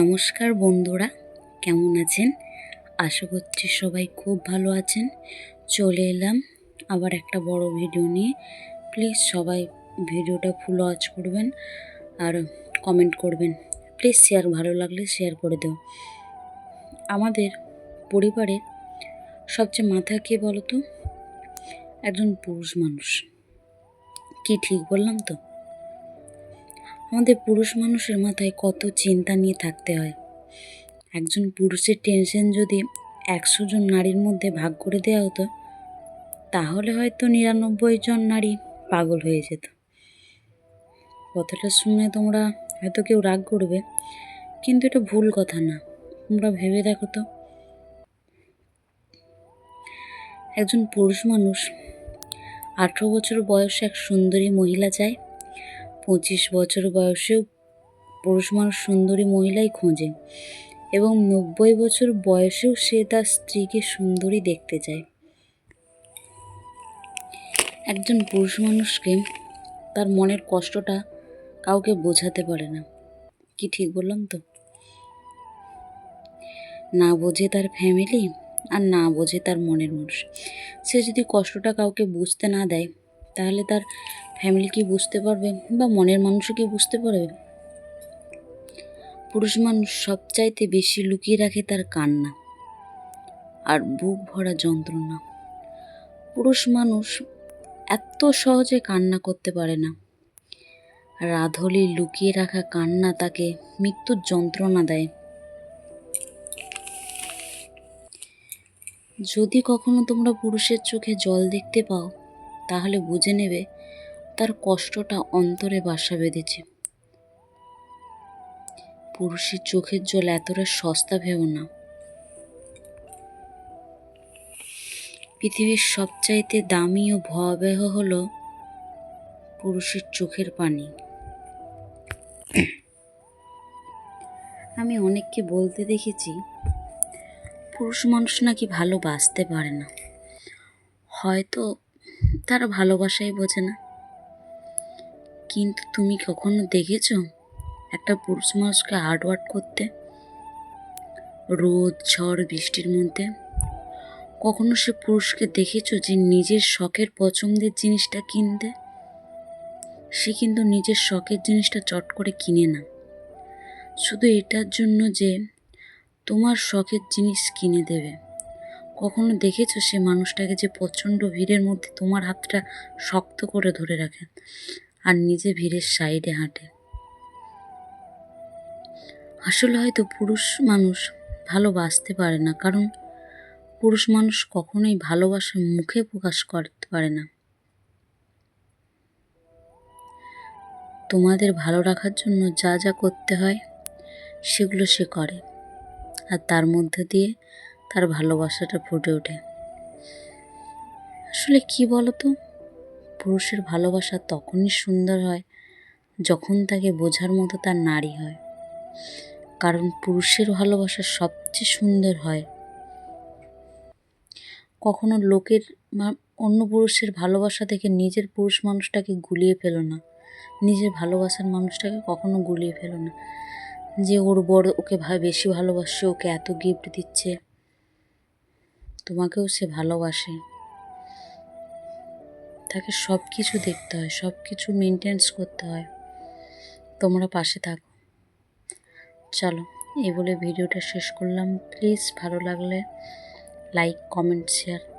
নমস্কার বন্ধুরা, কেমন আছেন? আশা করছি সবাই খুব ভালো আছেন। চলে এলাম আবার একটা বড় ভিডিও নিয়ে। প্লিজ সবাই ভিডিওটা ফুল ওয়াচ করবেন আর কমেন্ট করবেন। প্লিজ শেয়ার ভালো লাগলে শেয়ার করে দেও। আমাদের পরিবারের সবচেয়ে মাথা কে বলো তো একজন পুরুষ মানুষ। কি ঠিক বললাম তো? আমাদের পুরুষ মানুষের মাথায় কত চিন্তা নিয়ে থাকতে হয়। একজন পুরুষের টেনশন যদি একশো জন নারীর মধ্যে ভাগ করে দেওয়া হতো, তাহলে হয়তো নিরানব্বই জন নারী পাগল হয়ে যেত। কথাটা শুনে তোমরা হয়তো কেউ রাগ করবে, কিন্তু এটা ভুল কথা না। তোমরা ভেবে দেখো তো। একজন পুরুষ মানুষ আঠেরো বছর বয়সে এক সুন্দরী মহিলা চায় পঁচিশ বছর বয়সেও পুরুষ মানুষ সুন্দরী মহিলাই খোঁজে এবং নব্বই বছর বয়সেও সে তার স্ত্রীকে সুন্দরী দেখতে চায়। একজন পুরুষ মানুষকে তার মনের কষ্টটা কাউকে বোঝাতে পারে না। কি ঠিক বললাম তো? না বোঝে তার ফ্যামিলি আর না বোঝে তার মনের মানুষ। সে যদি কষ্টটা কাউকে বুঝতে না দেয়, তাহলে তার ফ্যামিলি কি বুঝতে পারবে বা মনের মানুষও কি বুঝতে পারবে পুরুষ মানুষ সবচাইতে বেশি লুকিয়ে রাখে তার কান্না আর বুক ভরা যন্ত্রণা। পুরুষ মানুষ এত সহজে কান্না করতে পারে না। রাধলি লুকিয়ে রাখা কান্না তাকে মৃত্যুর যন্ত্রণা দেয়। যদি কখনো তোমরা পুরুষের চোখে জল দেখতে পাও, তাহলে বুঝে নেবে তার কষ্টটা অন্তরে বাসা বেঁধেছে। পুরুষের চোখের জল এতটা সস্তা ভেবো না। পৃথিবীর সবচাইতে দামি ও ভয়াবহ হল পুরুষের চোখের পানি। আমি অনেককে বলতে দেখেছি, পুরুষ মানুষ নাকি ভালোবাসতে পারে না। হয়তো তারা ভালোবাসাই বোঝে না। কিন্তু তুমি কখনো দেখেছ একটা পুরুষ মানুষকে হার্ড ওয়ার্ক করতে? রোদ, ঝড়, বৃষ্টির মধ্যে? কখনো সে পুরুষকে দেখেছ যে নিজের শখের পছন্দের জিনিসটা কিনতে? সে কিন্তু নিজের শখের জিনিসটা চট করে কিনে না। শুধু এটার জন্য যে তোমার শখের জিনিস কিনে দেবে। কখনো দেখেছ সে মানুষটাকে যে প্রচণ্ড ভিড়ের মধ্যে তোমার হাতটা শক্ত করে ধরে রাখে? আর নিজে ভিড়ের সাইডে হাঁটে। আসলে হয়তো পুরুষ মানুষ ভালোবাসতে পারে না, কারণ পুরুষ মানুষ কখনোই ভালোবাসা মুখে প্রকাশ করতে পারে না। তোমাদের ভালো রাখার জন্য যা যা করতে হয়, সেগুলো সে করে, আর তার মধ্যে দিয়ে তার ভালোবাসাটা ফুটে ওঠে। আসলে কি বলতো? পুরুষের ভালোবাসা তখনই সুন্দর হয় যখন তাকে বোঝার মতো তার নারী হয়। কারণ পুরুষের ভালোবাসা সবচেয়ে সুন্দর হয়। কখনো লোকের অন্য পুরুষের ভালোবাসা থেকে নিজের পুরুষ মানুষটাকে গুলিয়ে ফেলো না। নিজের ভালোবাসার মানুষটাকে কখনো গুলিয়ে ফেলো না। যে ওর বড় ওকে বেশি ভালোবাসে, ওকে এত গিফট দিচ্ছে, তোমাকেও সে ভালোবাসে। তাকে সব কিছু দেখতে হয় সব কিছু মেনটেন্স করতে হয়। তোমরা পাশে থাকো। চলো এ বলে ভিডিওটা শেষ করলাম। প্লিজ ভালো লাগলে লাইক কমেন্ট শেয়ার